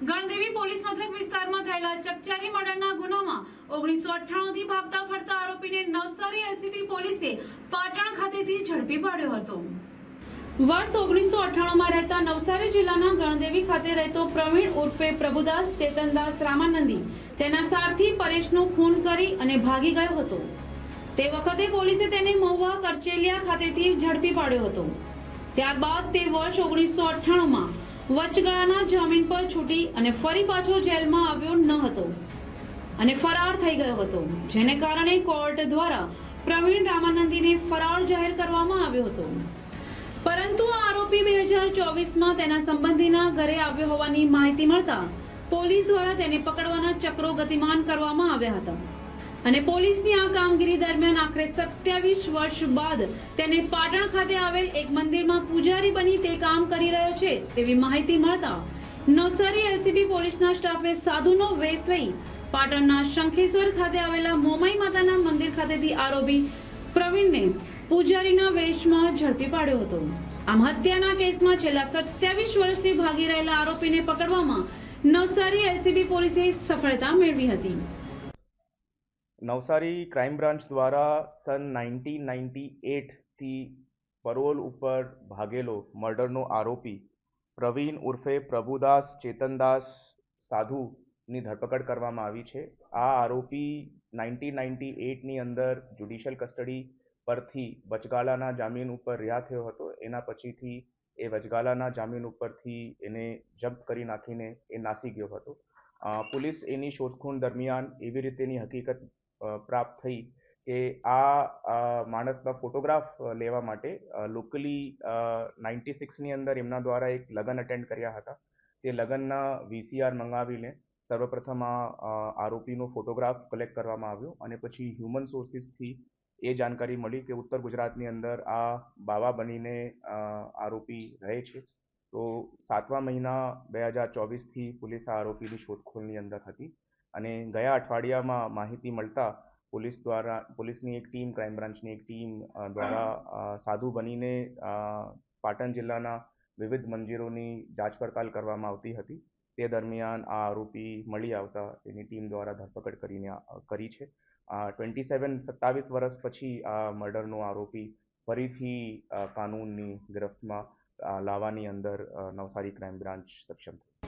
Gandevi police મથક વિસ્તારમાં થયેલા ચકચારી મર્ડરના ગુનામાં ઓગણીસો અઠ્ઠાણું થી ભાગતા ફરતા આરોપીને નવસારી એલસીબી પોલીસે પાટણ ખાતેથી ઝડપી પાડ્યો હતો. વર્ષ ઓગણીસો અઠ્ઠાણુંમાં રહેતા નવસારી જિલ્લાના ગણદેવી ખાતે રહેતો પ્રવીણ ઉર્ફે પ્રભુદાસ ચેતનદાસ રામાનંદી તેના સારથી પરેશનું ખૂન કરી અને ભાગી ગયો હતો. તે વખતે પોલીસે તેને મહુવા કરચેલિયા ખાતેથી ઝડપી પાડ્યો હતો. ત્યારબાદ તે વર્ષ ઓગણીસો અઠ્ઠાણુંમાં વચગાળાના જામીન પર છૂટી અને ફરી પાછો જેલમાં આવ્યો ન હતો અને ફરાર થઈ ગયો હતો, જેને કારણે કોર્ટ દ્વારા પ્રવીણ રામાનંદીને ફરાર જાહેર કરવામાં આવ્યો હતો. પરંતુ આરોપી બે હજાર ચોવીસમાં તેના સંબંધીના ઘરે આવ્યો હોવાની માહિતી મળતા પોલીસ દ્વારા તેને પકડવાના ચક્રો ગતિમાન કરવામાં આવ્યા હતા. અને પોલીસની આ કામગીરી દરમિયાન આખરે સત્યાવીસ વર્ષ બાદ તેને પાટણ ખાતે આવેલ એક મંદિરમાં પૂજારી બની તે કામ કરી રહ્યો છે તેવી માહિતી મળતા નવસારી એલસીબી પોલીસના સ્ટાફે સાધુનો વેશ લઈ પાટણના શંખેશ્વર ખાતે આવેલા મોમાઈ માતાના મંદિર ખાતેથી આરોપી પ્રવીણને પૂજારીના વેશમાં ઝડપી પાડ્યો હતો. આમ હત્યાના કેસમાં છેલ્લા સત્યાવીસ વર્ષથી ભાગી રહેલા આરોપીને પકડવામાં નવસારી એલસીબી પોલીસે સફળતા મેળવી હતી. નવસારી ક્રાઇમ બ્રાન્ચ દ્વારા સન નાઇન્ટીન નાઇન્ટી એટથી પરોલ ઉપર ભાગેલો મર્ડરનો આરોપી પ્રવીણ ઉર્ફે પ્રભુદાસ ચેતનદાસ સાધુની ધરપકડ કરવામાં આવી છે. આ આરોપી નાઇન્ટીન નાઇન્ટી એટની અંદર જ્યુડિશિયલ કસ્ટડી પરથી વચગાલાના જામીન ઉપર રહ્યા થયો હતો. એના પછીથી એ વચગાલાના જામીન ઉપરથી એને જમ્પ કરી નાખીને એ નાસી ગયો હતો. પોલીસ એની શોધખોળ દરમિયાન એવી રીતેની હકીકત પ્રાપ્ત થઈ કે આ માણસના ફોટોગ્રાફ લેવા માટે લોકલી નાઇન્ટી સિક્સની અંદર એમના દ્વારા એક લગ્ન અટેન્ડ કર્યા હતા. તે લગ્નના વીસીઆર મંગાવીને સર્વપ્રથમ આ આરોપીનો ફોટોગ્રાફ કલેક્ટ કરવામાં આવ્યો અને પછી હ્યુમન સોર્સિસથી એ જાણકારી મળી કે ઉત્તર ગુજરાતની અંદર આ બાવા બનીને આરોપી રહે છે. તો સાતમા મહિના બે હજાર ચોવીસથી પોલીસ આ આરોપીની શોધખોળની અંદર હતી. અને ગયા અઠવાડિયામાં માહિતી મળતા પોલીસ દ્વારા, પોલીસની એક ટીમ, ક્રાઇમ બ્રાન્ચની એક ટીમ દ્વારા સાધુ બનીને પાટણ જિલ્લાના વિવિધ મંદિરોની જાંચ પડતાલ કરવામાં આવતી હતી. તે દરમિયાન આ આરોપી મળી આવતા એની ટીમ દ્વારા ધરપકડ કરીને કરી છે. ટ્વેન્ટી સેવન, સત્તાવીસ વર્ષ પછી આ મર્ડરનો આરોપી ફરીથી કાનૂનની ગિરફ્તમાં લાવવાની અંદર નવસારી ક્રાઇમ બ્રાન્ચ સક્ષમ થઈ